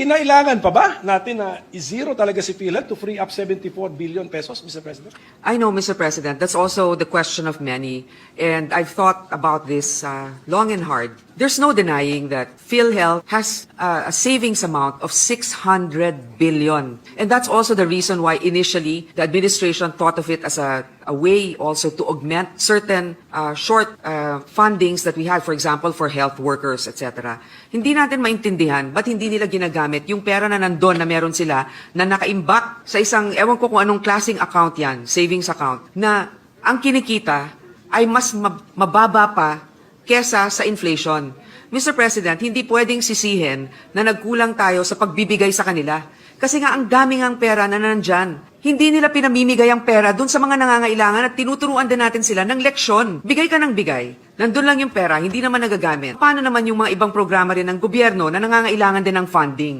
Kinailangan pa ba natin na i-zero talaga si PhilHealth to free up 74 billion pesos, Mr. President? I know, Mr. President, that's also the question of many. And I've thought about this uh, long and hard. There's no denying that PhilHealth has uh, a savings amount of 600 billion. And that's also the reason why initially the administration thought of it as a, a way also to augment certain uh, short uh, fundings that we had, for example, for health workers, etc. Hindi natin maintindihan ba't hindi nila ginagamit yung pera na nandun na meron sila na nakaimbak sa isang, ewan ko kung anong klaseng account yan, savings account, na ang kinikita ay mas mab- mababa pa kesa sa inflation. Mr. President, hindi pwedeng sisihin na nagkulang tayo sa pagbibigay sa kanila. Kasi nga ang dami ngang pera na nandyan. Hindi nila pinamimigay ang pera dun sa mga nangangailangan at tinuturuan din natin sila ng leksyon. Bigay ka ng bigay. Nandun lang yung pera, hindi naman nagagamit. Paano naman yung mga ibang programa rin ng gobyerno na nangangailangan din ng funding?